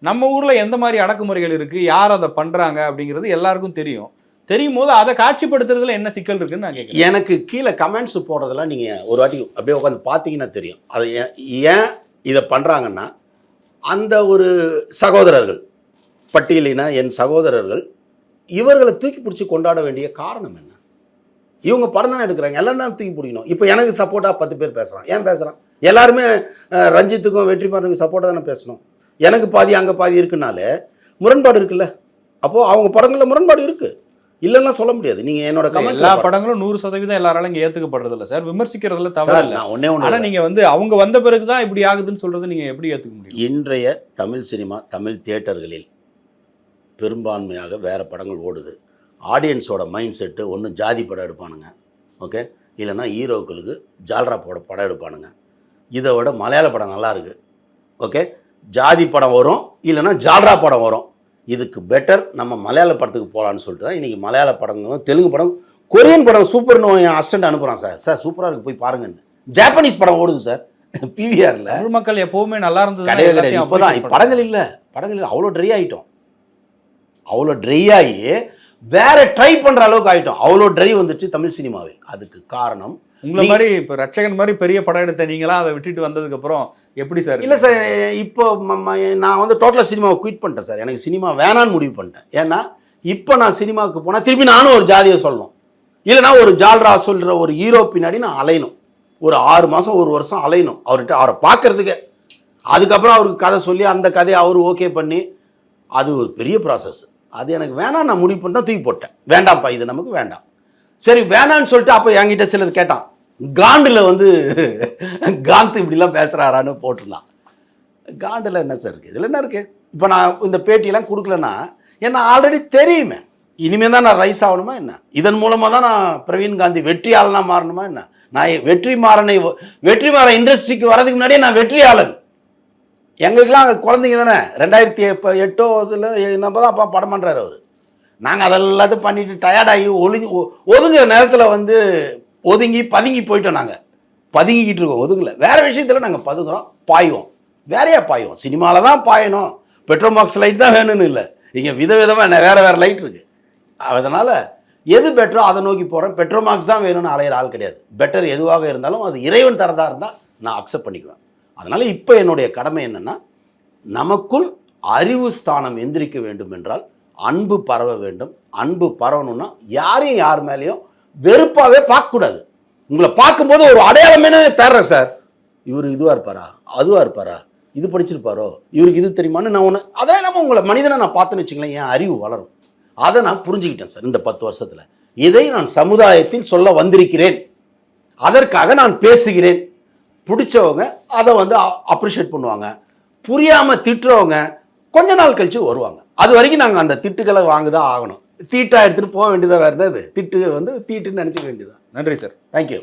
நம்ம ஊர்ல எந்த மாதிரி அடக்குமுறைகள் இருக்கு? யார் அதை பண்றாங்க? அப்படிங்கிறது எல்லாருக்கும் தெரியும். தெரியும் போது அதை காட்சிப்படுத்துறதுல என்ன சிக்கல் இருக்குன்னு நான் கேட்கிறேன் எனக்கு கீழே கமெண்ட்ஸ் போடுறதெல்லாம் நீங்கள் ஒரு வாட்டி அப்படியே உட்காந்து பார்த்தீங்கன்னா தெரியும். அது ஏன் ஏன் இதை பண்ணுறாங்கன்னா அந்த ஒரு சகோதரர்கள் பட்டியலின என் சகோதரர்கள் இவர்களை தூக்கி பிடிச்சி கொண்டாட வேண்டிய காரணம் என்ன? இவங்க படம் தானே எடுக்கிறாங்க எல்லாம் தான் தூக்கி பிடிக்கணும். இப்போ எனக்கு சப்போர்ட்டாக பத்து பேர் பேசுகிறான் ஏன் பேசுகிறான் எல்லாருமே ரஞ்சித்துக்கும் வெற்றிமாறனுக்கும் சப்போர்ட்டாக தானே பேசணும்? எனக்கு பாதி அங்கே பாதி இருக்குனாலே முரண்பாடு இருக்குல்ல? அப்போது அவங்க படங்களில் முரண்பாடு இருக்குது இல்லைன்னா சொல்ல முடியாது. நீங்கள் என்னோட எல்லா படங்களும் நூறு சதவீதம் எல்லாராலும் இங்க ஏத்துக்கப்படுறது இல்ல சார் விமர்சிக்கிறதுல தவறு இல்ல. ஆனா ஒன்று நீங்க வந்து அவங்க வந்த பிறகுதான் இப்படி ஆகுதுன்னு சொல்றது நீங்க எப்படி ஏத்துக்க முடியும்? இன்றைய தமிழ் சினிமா தமிழ் தியேட்டர்களில் பெரும்பான்மையாக வேறு படங்கள் ஓடுது. ஆடியன்ஸோட மைண்ட் செட்டு ஒன்று ஜாதி படம் எடுப்பானுங்க. ஓகே இல்லைன்னா ஹீரோக்களுக்கு ஜால்ரா போட படம் எடுப்பானுங்க. இதை விட மலையாள படம் நல்லா இருக்கு. ஓகே ஜாதி படம் வரும். இல்லைன்னா ஜால்ரா படம் வரும். இதுக்கு பெட்டர் நம்ம மலையாள படத்துக்கு போகலான்னு சொல்லிட்டு தான் இன்றைக்கி மலையாள படங்களும் தெலுங்கு படம் கொரியன் படம் சூப்பர்னு என் அசிஸ்டன்ட் அனுப்புகிறான் சார். சார் சூப்பராக இருக்கு. போய் பாருங்கன்னு. ஜாப்பனீஸ் படம் ஓடுது சார். பிவிஆரில் தமிழ் மக்கள் எப்பவுமே நல்லா இருந்தது கிடையாது. இப்போதான் படங்கள் இல்லை. படங்கள் இல்லை. அவ்வளோ ட்ரை ஆகிட்டோம் அவ்வளோ ட்ரை ஆகி வேற ட்ரை பண்ணுற அளவுக்கு ஆகிட்டோம் அவ்வளோ ட்ரை வந்துச்சு தமிழ் சினிமாவில். அதுக்கு காரணம் உங்களை மாதிரி இப்ப ரட்சகன் மாதிரி பெரிய படம் எடுத்த நீங்களா அதை விட்டுட்டு வந்ததுக்கு அப்புறம் எப்படி சார்? இல்லை சார் இப்போ நான் வந்து டோட்டலாக சினிமாவை குயிட் பண்ணிட்டேன் சார். எனக்கு சினிமா வேணான்னு முடிவு பண்ணிட்டேன். ஏன்னா இப்போ நான் சினிமாவுக்கு போனால் திருப்பி நானும் ஒரு ஜாதியை சொல்லணும். இல்லைன்னா ஒரு ஜால்ரா சொல்கிற ஒரு ஹீரோ பின்னாடி நான் அலையணும். ஒரு ஆறு மாதம் ஒரு வருஷம் அலையணும். அவர்கிட்ட அவரை பார்க்கறதுக்கு. அதுக்கப்புறம் அவருக்கு கதை சொல்லி அந்த கதையை அவர் ஓகே பண்ணி அது ஒரு பெரிய ப்ராசஸ் அது எனக்கு வேணாம் நான் முடிவு பண்ணி தான் தூக்கி போட்டேன். வேண்டாம்ப்பா இது நமக்கு வேண்டாம். சரி வேணான்னு சொல்லிட்டு அப்போ என்கிட்ட சிலர் கேட்டான். காண்டில் வந்து காந்த் இப்படிலாம் பேசுகிறாரான்னு போட்டிருந்தான். காண்டில் என்ன சார் இருக்குது இதில் என்ன இருக்குது இப்போ நான் இந்த பேட்டியெல்லாம் கொடுக்கலன்னா என்ன ஆல்ரெடி தெரியுமே. இனிமேல் தான் நான் ரைஸ் ஆகணுமா என்ன? இதன் மூலமாக தான் நான் பிரவீன் காந்தி வெற்றியாளனாக மாறணுமா என்ன? நான் வெற்றி மாறனை வெற்றி மாற இண்டஸ்ட்ரிக்கு வரதுக்கு முன்னாடியே நான் வெற்றியாளன். எங்களுக்கெல்லாம் குழந்தைங்க தானே? ரெண்டாயிரத்தி இப்போ எட்டோ இதில் நம்ம தான் அப்பா படம் பண்ணுறாரு அவர். நாங்கள் அதெல்லாத்தையும் பண்ணிட்டு டயர்டாகி ஒழுங்கி ஒதுங்குற நேரத்தில் வந்து ஒதுங்கி பதுங்கி போயிட்டோம் நாங்கள் பதுங்கிக்கிட்டு இருக்கோம் ஒதுங்கலை. வேறு விஷயத்தில் நாங்கள் பதுங்குறோம் பாயுவோம். வேறையா பாயுவோம். சினிமாவில் தான் பாயணும். பெட்ரோல் மார்க்ஸ் லைட் தான் வேணும்னு இல்லை. இங்கே விதவிதமாக வேறு வேறு லைட் இருக்குது அதனால் எது பெட்டரோ அதை நோக்கி போகிறேன் பெட்ரோல் மார்க்ஸ் தான் வேணும்னு அலையிற ஆள் கிடையாது. பெட்டர் எதுவாக இருந்தாலும் அது இறைவன் தரதாக இருந்தால் நான் அக்செப்ட் பண்ணிக்குவேன். அதனால் இப்போ என்னுடைய கடமை என்னென்னா நமக்குள் அறிவு ஸ்தானம் எந்திரிக்க வேண்டும் என்றால் அன்பு பரவ வேண்டும். அன்பு பரவணும்னா யாரையும் யார் மேலேயும் வெறுப்பாகவே பார்க்கக்கூடாது. உங்களை பார்க்கும்போது ஒரு அடையாளமேனே தர்றேன் சார். இவர் இதுவாக இருப்பாரா? அதுவாக இருப்பாரா? இது படிச்சிருப்பாரோ? இவருக்கு இது தெரியுமான்னு நான் ஒன்று அதே நம்ம உங்களை மனிதனை நான் பார்த்தேன்னு வச்சுங்களேன் என் அறிவு வளரும். அதை நான் புரிஞ்சுக்கிட்டேன் சார் இந்த பத்து வருஷத்தில். இதை நான் சமுதாயத்தில் சொல்ல வந்திருக்கிறேன். அதற்காக நான் பேசுகிறேன். பிடிச்சவங்க அதை வந்து அப்ரிஷியேட் பண்ணுவாங்க. புரியாமல் திட்டுறவங்க கொஞ்ச நாள் கழிச்சு வருவாங்க. அது வரைக்கும் நாங்கள் அந்த திட்டுக்களை வாங்க தான் ஆகணும். தீட்டா எடுத்துகிட்டு போக வேண்டியதாக வேறு என்னது? திட்டு வந்து தீட்டுன்னு நினச்சிக்க வேண்டியதான் நன்றி சார் தேங்க்யூ